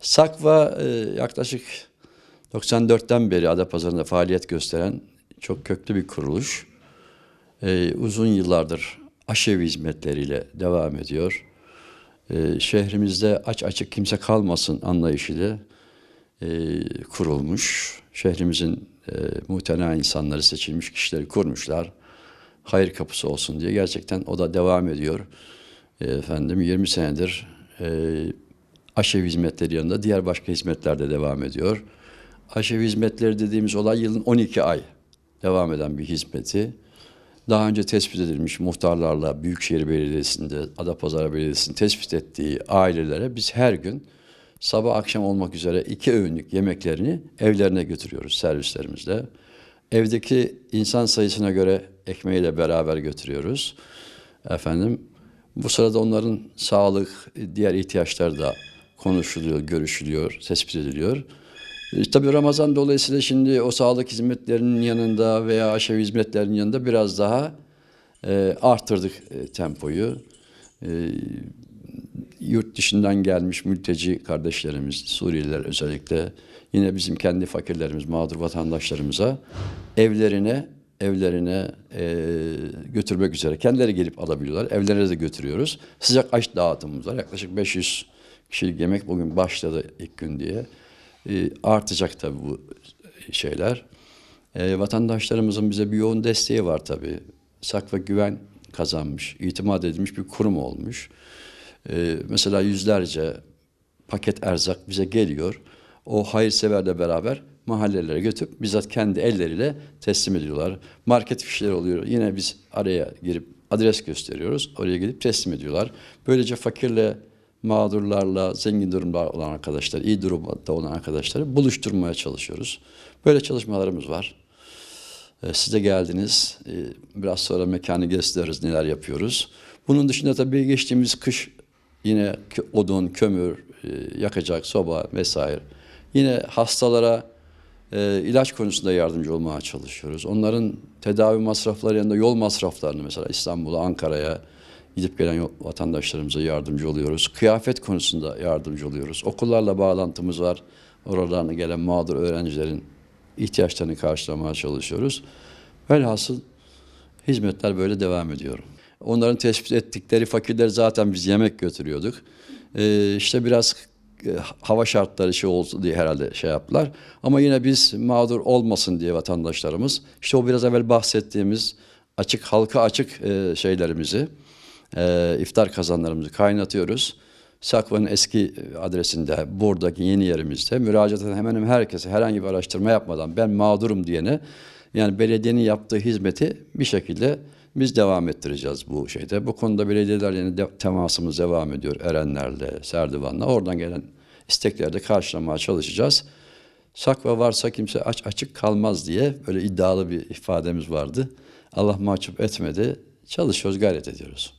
Sakva e, yaklaşık 94'ten beri Adapazarı'nda faaliyet gösteren çok köklü bir kuruluş. E, uzun yıllardır aşevi hizmetleriyle devam ediyor. E, şehrimizde aç açık kimse kalmasın anlayışıyla e, kurulmuş. Şehrimizin muhtena insanları, seçilmiş kişileri kurmuşlar. Hayır kapısı olsun diye. Gerçekten o da devam ediyor. Efendim 20 senedir aşevi hizmetleri yanında diğer başka hizmetler de devam ediyor. Aşevi hizmetleri dediğimiz olay yılın 12 ay devam eden bir hizmeti. Daha önce tespit edilmiş muhtarlarla Büyükşehir Belediyesi'nde, Adapazarı Belediyesi'nin tespit ettiği ailelere biz her gün sabah akşam olmak üzere iki öğünlük yemeklerini evlerine götürüyoruz servislerimizle. Evdeki insan sayısına göre ekmeği de beraber götürüyoruz. Efendim bu sırada onların sağlık, diğer ihtiyaçları da konuşuluyor, görüşülüyor, tespit ediliyor. E, tabii Ramazan dolayısıyla şimdi o sağlık hizmetlerinin yanında veya aşevi hizmetlerinin yanında biraz daha e, arttırdık e, tempoyu. E, yurt dışından gelmiş mülteci kardeşlerimiz, Suriyeliler özellikle yine bizim kendi fakirlerimiz, mağdur vatandaşlarımıza evlerine evlerine e, götürmek üzere kendileri gelip alabiliyorlar. Evlerine de götürüyoruz. Sıcak aş dağıtımımız var. Yaklaşık 500 kişilik yemek bugün başladı ilk gün diye. E, artacak tabii bu şeyler. E, vatandaşlarımızın bize bir yoğun desteği var tabii. Sak ve güven kazanmış, itimat edilmiş bir kurum olmuş. Ee, mesela yüzlerce paket erzak bize geliyor. O hayırseverle beraber mahallelere götürüp bizzat kendi elleriyle teslim ediyorlar. Market fişleri oluyor. Yine biz araya girip adres gösteriyoruz. Oraya gidip teslim ediyorlar. Böylece fakirle, mağdurlarla, zengin durumda olan arkadaşlar, iyi durumda olan arkadaşları buluşturmaya çalışıyoruz. Böyle çalışmalarımız var. Ee, Siz de geldiniz. Ee, Biraz sonra mekanı gösteririz neler yapıyoruz. Bunun dışında tabii geçtiğimiz kış yine odun, kömür, e, yakacak soba vesaire. Yine hastalara e, ilaç konusunda yardımcı olmaya çalışıyoruz. Onların tedavi masrafları yanında yol masraflarını mesela İstanbul'a, Ankara'ya gidip gelen vatandaşlarımıza yardımcı oluyoruz. Kıyafet konusunda yardımcı oluyoruz. Okullarla bağlantımız var. Oralarına gelen mağdur öğrencilerin ihtiyaçlarını karşılamaya çalışıyoruz. Velhasıl hizmetler böyle devam ediyor. Onların tespit ettikleri fakirler zaten biz yemek götürüyorduk. Ee, işte biraz e, hava şartları şey oldu diye herhalde şey yaptılar. Ama yine biz mağdur olmasın diye vatandaşlarımız işte o biraz evvel bahsettiğimiz açık halka açık e, şeylerimizi e, iftar kazanlarımızı kaynatıyoruz. Sakva'nın eski adresinde, buradaki yeni yerimizde müracaat eden hemen herkese herhangi bir araştırma yapmadan ben mağdurum diyene yani belediyenin yaptığı hizmeti bir şekilde biz devam ettireceğiz bu şeyde. Bu konuda belediyeler yani de, temasımız devam ediyor Erenler'le, Serdivan'la. Oradan gelen istekleri de karşılamaya çalışacağız. Sakva varsa kimse aç açık kalmaz diye böyle iddialı bir ifademiz vardı. Allah mahcup etmedi. Çalışıyoruz, gayret ediyoruz.